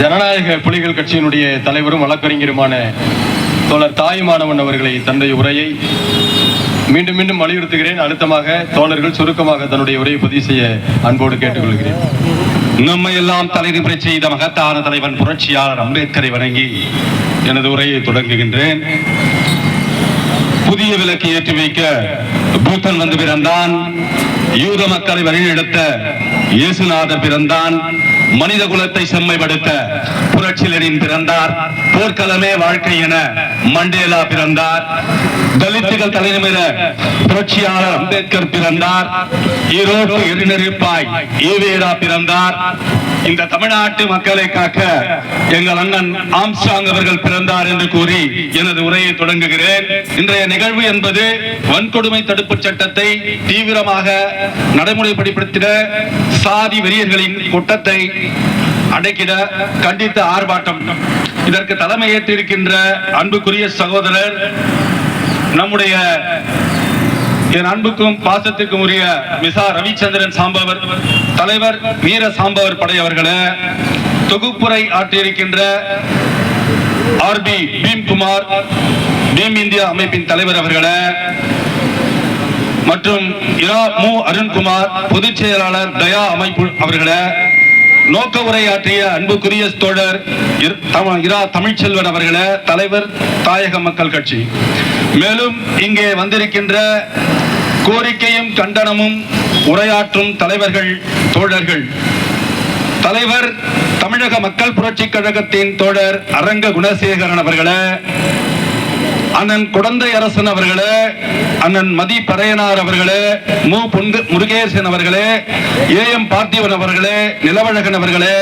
ஜனநாயக புலிகள் கட்சியினுடைய தலைவரும் வழக்கறிஞருமான தோழர் தாயுமானவன் அவர்களை தன்னுடைய உரையை மீண்டும் மீண்டும் வலியுறுத்துகிறேன். அழுத்தமாக தோழர்கள் சுருக்கமாக தன்னுடைய உரையை பதிவு செய்ய அன்போடு கேட்டுக்கொள்கிறேன். நம்மை எல்லாம் தலைநிபுரை செய்த மகத்தான தலைவன் புரட்சியாளர் அம்பேத்கரை வணங்கி எனது உரையை தொடங்குகின்றேன். புதிய விளக்கு ஏற்றி வைக்க பூத்தன் வந்து பிறந்தான். யூத மக்களை வழிநடத்த இயேசுநாதர் பிறந்தான். மனித குலத்தை செம்மைப்படுத்த புரட்சிலனின் பிறந்தார். போர்க்களமே வாழ்க்கை என மண்டேலா பிறந்தார். தலித்துகள் தலைநிமிர புரட்சியாளர் அம்பேத்கர் பிறந்தார். ஈரோடு எரிநெருப்பாய் ஈவேரா பிறந்தார். இந்த தமிழ்நாட்டு மக்களை காக்க எங்கள் அண்ணன் ஆம்சாங் அவர்கள் பிறந்தார் என்று கூறி எனது உரையை தொடங்குகிறேன். இன்றைய நிகழ்வு என்பது வன்கொடுமை தடுப்பு சட்டத்தை தீவிரமாக நடைமுறைப்படுத்திட சாதி வெறியர்களின் கூட்டத்தை அடக்கிட கண்டித்த ஆர்ப்பாட்டம். இதற்கு தலைமையேற்றிருக்கின்ற அன்புக்குரிய சகோதரர் நம்முடைய என் அன்புக்கும் பாசத்துக்கும் உரிய மிசா ரவிச்சந்திரன் சாம்பவர் தலைவர் வீர சாம்பவர் படையவர்களே தொகுப்புரை ஆற்றியிருக்கின்ற R P Bheemkumar Bheem India அமைப்பின் தலைவர் அவர்களே மற்றும் இரா மு அருண்குமார் பொதுச் செயலாளர் தயா அமைப்பு அவர்களே நோக்க உரையாற்றிய அன்புக்குரிய தோழர் இரா தமிழ்ச்செல்வன் அவர்களே தலைவர் தாயக மக்கள் கட்சி. மேலும் இங்கே வந்திருக்கின்ற கோரிக்கையும் கண்டனமும் உரையாற்றும் தலைவர்கள் தோழர்கள். தலைவர் தமிழக மக்கள் புரட்சி கழகத்தின் தோழர் அரங்க குணசேகரன் அவர்களே அண்ணன் குடந்தை அரசன் அவர்களே அண்ணன் மதி பறையனார் அவர்களே மு. பொங்கு முருகேசன் அவர்களே ஏ. எம். பார்த்திவன் அவர்களே நிலவழகன் அவர்களே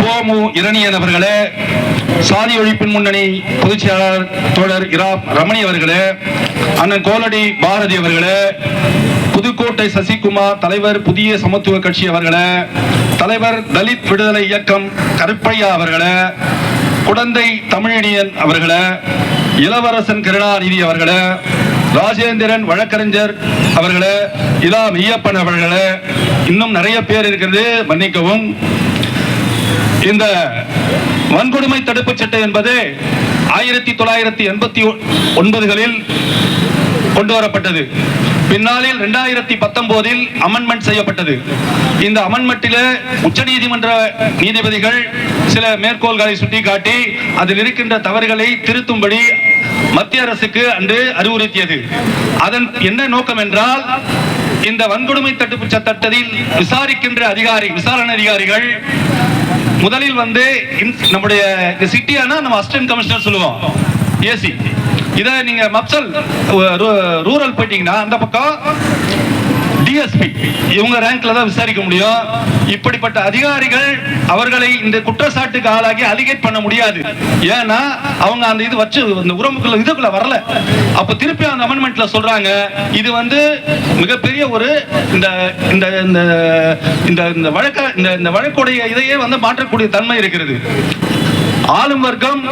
போமு இரணியன் அவர்களே சாதி ஒழிப்பின் முன்னணி பொதுச் செயலாளர் தோழர் இரா. ரமணி அவர்களே அண்ணன் கோலடி பாரதி அவர்களே புதுக்கோட்டை சசிகுமார் தலைவர் புதிய சமத்துவ கட்சி அவர்களே தலைவர் தலித் விடுதலை இயக்கம் கருப்பையா அவர்களே குடந்தை தமிழினியன் அவர்களே இளவரசன் கருணாநிதி அவர்களே ராஜேந்திரன் வழக்கறிஞர் அவர்களே இதா மெய்யப்பன் அவர்களே இன்னும் நிறைய பேர் இருக்கிறது மன்னிக்கவும். இந்த வன்கொடுமை தடுப்பு சட்டம் என்பது ஆயிரத்தி தொள்ளாயிரத்தி எண்பத்தி ஒன்பதுகளில் கொண்டு வரப்பட்டது. பின்னாளில் இரண்டாயிரத்தி பத்தொன்பதில் அமெண்ட்மெண்ட் செய்யப்பட்டது. இந்த அமெண்ட்மெண்ட்டில் உச்சநீதிமன்ற நீதிபதிகள் சில மேற்கோள்களை சுட்டிக்காட்டி அதில் இருக்கின்ற தவறுகளை திருத்தும்படி மத்திய அரசுக்கு அன்று அறிவுறுத்தியது. அதன் என்ன நோக்கம் என்றால் இந்த வன்கொடுமை தடுப்பு சட்டத்தில் விசாரிக்கின்ற அதிகாரி விசாரணை அதிகாரிகள் முதலில் வந்து நம்முடைய சிட்டியானா நம்ம அசிஸ்டன்ட் கமிஷனர் சொல்லுவோம். ஏசி இதை நீங்க மப்சல் ரூரல் போயிட்டீங்கன்னா அந்த பக்கம் டிஎஸ்பி இவங்க ரேங்க்ல தான் விசாரிக்க முடியும். இப்படிப்பட்ட அதிகாரிகள் அவர்களை இந்த குற்றச்சாட்டுக்கு ஆளாகி அலிகேட் பண்ண முடியாது. ஏன்னா அவங்க அந்த இது வச்சு இந்த உறவுக்குள்ள இதுக்குள்ள வரல. அப்ப திருப்பி அந்த அமெண்ட்மெண்ட்ல சொல்றாங்க இது வந்து மிகப்பெரிய ஒரு இந்த இந்த இந்த இந்த இந்த வழக்க இந்த இந்த வழக்குடைய இதையே வந்து மாற்றக்கூடிய தன்மை இருக்கிறது. ஆளும் வர்க்கம்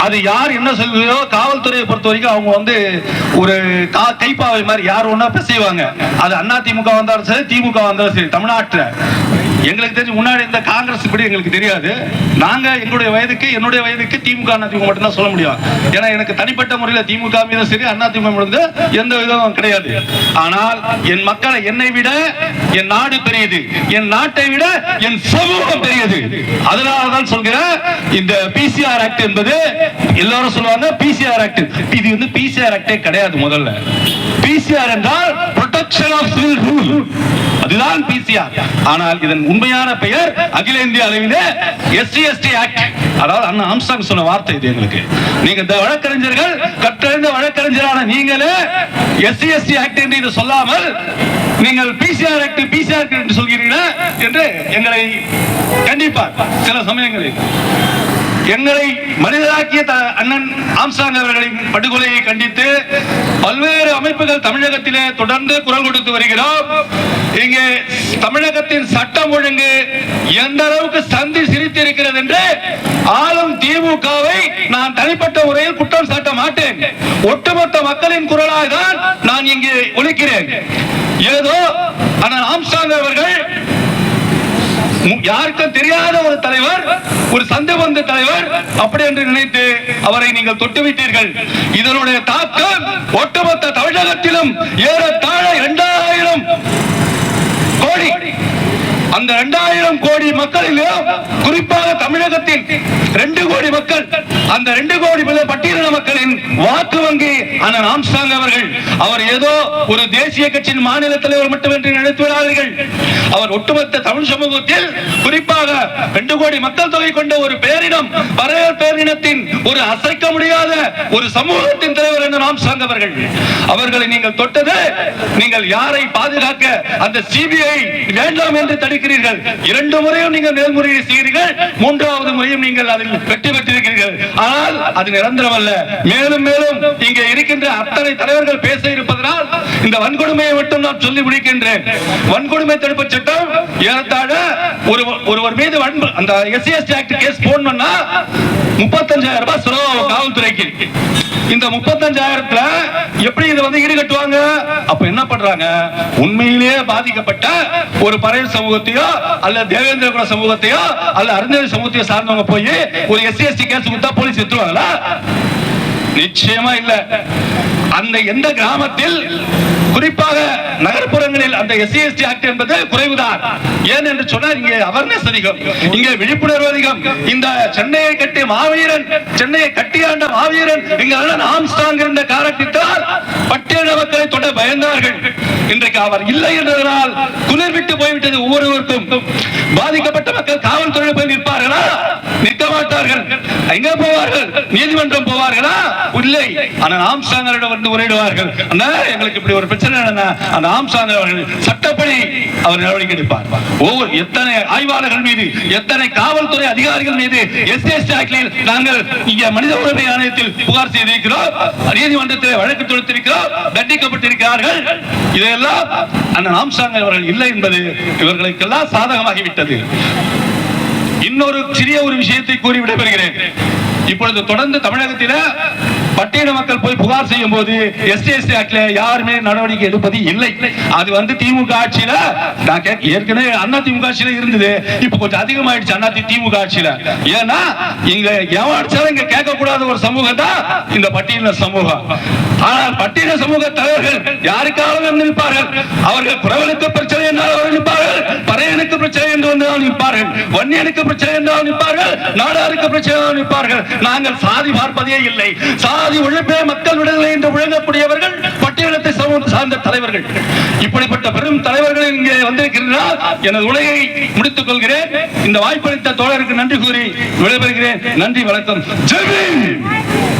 அது யார் என்ன சொல்லுதோ காவல்துறையை பொறுத்த வரைக்கும் அவங்க வந்து ஒரு கா- கைப்பாவை மாதிரி யார் ஒண்ணா செய்வாங்க அது அண்ணா திமுக வந்தாலும் சரி திமுக வந்தாலும் சரி தமிழ்நாட்டுல. எங்களுக்கு தெரிஞ்சு முன்னாடி இந்த காங்கிரஸ் படி எங்களுக்கு தெரியாது. நாங்க எங்களுடைய வயதுக்கு என்னுடைய வயதுக்கு திமுக அண்ணா மட்டும்தான் சொல்ல முடியும். ஏன்னா எனக்கு தனிப்பட்ட முறையில் திமுக மீதும் சரி அண்ணா இருந்து எந்த விதமும் கிடையாது. ஆனால் என் மக்களை என்னை விட என் நாடு பெரியது. என் நாட்டை விட என் சமூகம் பெரியது. அதனால தான் சொல்கிறேன் இந்த பிசிஆர் ஆக்ட் என்பது எல்லாரும் சொல்லுவாங்க பிசிஆர் ஆக்ட் இது வந்து பிசிஆர் ஆக்டே கிடையாது முதல்ல. பிசிஆர் என்றால் ப்ரொடெக்ஷன் ஆஃப் சிவில் ரூல் அதுதான் பிசிஆர். ஆனால் இதன் உண்மையான பெயர் அகில இந்திய அளவிலே எஸ்சி எஸ்டி ஆக்ட் அதாவது அண்ணா ஆம்ஸ்டாங் சொன்ன வார்த்தை இது எங்களுக்கு. நீங்க இந்த வழக்கறிஞர்கள் கற்றறிந்த வழக்கறிஞரான நீங்களே எஸ்சி எஸ்டி ஆக்ட் என்று சொல்லாமல் நீங்கள் பிசிஆர் ஆக்ட் பிசிஆர் என்று சொல்கிறீர்கள் என்று எங்களை கண்டிப்பார். சில சமயங்களில். எங்களை மனிதராக்கிய அண்ணன் ஆம்சாங் அவர்களின் படுகொலையை கண்டித்து பல்வேறு அமைப்புகள் தமிழகத்திலே தொடர்ந்து குரல் கொடுத்து வருகிறோம். இங்கே தமிழகத்தின் சட்டம் ஒழுங்கு எந்த அளவுக்கு சந்தி சிரித்திருக்கிறது என்று ஆளும் திமுகவை நான் தனிப்பட்ட முறையில் குற்றம் சாட்ட மாட்டேன். ஒட்டுமொத்த மக்களின் குரலாக தான் நான் இங்கே ஒழிக்கிறேன் ஏதோ ஆனால் யாருக்கும் தெரியாத ஒரு தலைவர் ஒரு சந்தபந்த தலைவர் அப்படி என்று நினைத்து அவரை நீங்கள் தொட்டுவிட்டீர்கள். இதனுடைய தாக்கம் ஒட்டுமொத்த தமிழகத்திலும் ஏறத்தாழ இரண்டாயிரம் கோடி. அந்த இரண்டாயிரம் கோடி மக்களிலும் குறிப்பாக தமிழகத்தில் ரெண்டு கோடி மக்கள் அந்த ரெண்டு கோடி பட்டியலின மக்களின் வாக்கு வங்கி அண்ணன் ஆம்சாங் அவர்கள் அவர் ஏதோ ஒரு தேசிய கட்சியின் மாநில தலைவர் மட்டுமின்றி நினைத்து விடாதீர்கள். அவர் ஒட்டுமொத்த தமிழ் சமூகத்தில் குறிப்பாக ரெண்டு கோடி மக்கள் தொகை கொண்ட ஒரு பேரினம் பறையர் பேரினத்தின் ஒரு அசைக்க முடியாத ஒரு சமூகத்தின் தலைவர் என்று நாம் சார்ந்தவர்கள் அவர்களை நீங்கள் தொட்டது நீங்கள் யாரை பாதுகாக்க அந்த சிபிஐ வேண்டாம் என்று தடுக்கிறீர்கள்? இரண்டு முறையும் நீங்கள் மேல்முறையீடு செய்கிறீர்கள் மூன்றாவது முறையும் நீங்கள் அதில் வெற்றி பெற்றிருக்கிறீர்கள். ஆனால் அது நிரந்தரம் அல்ல. மேலும் மேலும் இங்கே இருக்கின்ற அத்தனை தலைவர்கள் பேச இருப்பதனால் இந்த வன்கொடுமையை மட்டும் நான் சொல்லி முடிக்கின்றேன். வன்கொடுமை தடுப்பு சட்டம் ஏறத்தாழ ஒரு ஒருவர் மீது வன்பு அந்த எஸ்சிஎஸ்டி ஆக்ட் கேஸ் போடணும்னா முப்பத்தஞ்சாயிரம் ரூபாய் செலவாகும் காவல்துறைக்கு. இந்த முப்பத்தஞ்சாயிரத்துல எப்படி இதை வந்து ஈடுகட்டுவாங்க? அப்ப என்ன பண்றாங்க? உண்மையிலேயே பாதிக்கப்பட்ட ஒரு பறையர் சமூகத்தையோ அல்ல தேவேந்திர குல சமூகத்தையோ அல்ல அருந்ததி சமூகத்தையோ சார்ந்தவங்க போய் ஒரு எஸ்சி எஸ்டி கேஸ் கொடுத்தா போலீஸ் எடுத்துருவாங்களா நிச்சயமா இல்ல. அந்த எந்த கிராமத்தில் குறிப்பாக நகர்ப்புறங்களில் அந்த எஸ்சி எஸ்டி ஆக்ட் என்பது குறைவுதான். ஏன் என்று சொன்னால் இங்கே அவேர்னஸ் அதிகம். இங்கே விழிப்புணர்வு அதிகம். இந்த சென்னையை கட்டி மாவீரன் சென்னையை கட்டியாண்ட மாவீரன் இங்க அண்ணன் ஆம்ஸ்டாங் இருந்த காரணத்தினால் பட்டியல மக்களை தொட பயந்தார்கள். இன்றைக்கு அவர் இல்லை என்றதனால் குளிர் விட்டு போய்விட்டது ஒவ்வொருவருக்கும். பாதிக்கப்பட்ட மக்கள் காவல்துறையில் போய் நிற்பார்களா? நிற்க மாட்டார்கள். எங்க போவார்கள்? நீதிமன்றம் போவார்களா? இல்லை. ஆனால் ஆம்சாங்கரிடம் வந்து உரையிடுவார்கள். அண்ணா எங்களுக்கு இப்படி ஒரு பிரச்சனை நடந்தா அந்த ஆம்சாங்கர் அவர்கள் சட்டப்படி அவர் நடவடிக்கை எடுப்பார். ஒவ்வொரு எத்தனை ஆய்வாளர்கள் மீது எத்தனை காவல்துறை அதிகாரிகள் மீது எஸ்எஸ் ஆக்டில் நாங்கள் இங்கே மனித உரிமை ஆணையத்தில் புகார் செய்திருக்கிறோம் நீதிமன்றத்தில் வழக்கு தொடுத்திருக்கிறோம் தண்டிக்கப்பட்டிருக்கிறார்கள். இதையெல்லாம் அந்த ஆம்சாங் அவர்கள் இல்லை என்பது இவர்களுக்கெல்லாம் சாதகமாகிவிட்டது. இன்னொரு சிறிய ஒரு விஷயத்தை கூறி விடைபெறுகிறேன். இப்பொழுது தொடர்ந்து தமிழகத்தில பட்டியல மக்கள் போய் புகார் செய்யும் போது எஸ்டி எஸ்டி ஆக்ட்ல யாருமே நடவடிக்கை எடுப்பது இல்லை. அது வந்து திமுக ஆட்சியில நான் ஏற்கனவே அண்ணா திமுக ஆட்சியில இருந்தது. இப்ப கொஞ்சம் அதிகமாயிடுச்சு அண்ணா திமுக ஆட்சியில. ஏன்னா இங்க எவன் அடிச்சாலும் இங்க கேட்க கூடாத ஒரு சமூகம் தான் இந்த பட்டியல சமூகம். ஆனால் பட்டியல சமூக தலைவர்கள் யாருக்காக நிற்பார்கள்? அவர்கள் குறவனுக்கு பிரச்சனை என்றால் அவர்கள் நிற்பார்கள் பறையனுக்கு பிரச்சனை என்று வந்தால் நிற்பார்கள் வன்னியனுக்கு பிரச்சனை என்றால் நிற்பார்கள் நாடாருக்கு பிரச்சனை நிற்பார்கள். நாங்கள் சாதி பார்ப்பதே இல்லை. சாதி உழைப்பே மக்கள் விடுதலை என்று உழங்கக்கூடியவர்கள் பட்டியலத்தை சமூகம் சார்ந்த தலைவர்கள். இப்படிப்பட்ட பெரும் தலைவர்கள் இங்கே வந்திருக்கிறார் எனது உலகை முடித்துக் கொள்கிறேன். இந்த வாய்ப்பளித்த தோழருக்கு நன்றி கூறி விடைபெறுகிறேன். நன்றி வணக்கம். ஜெய்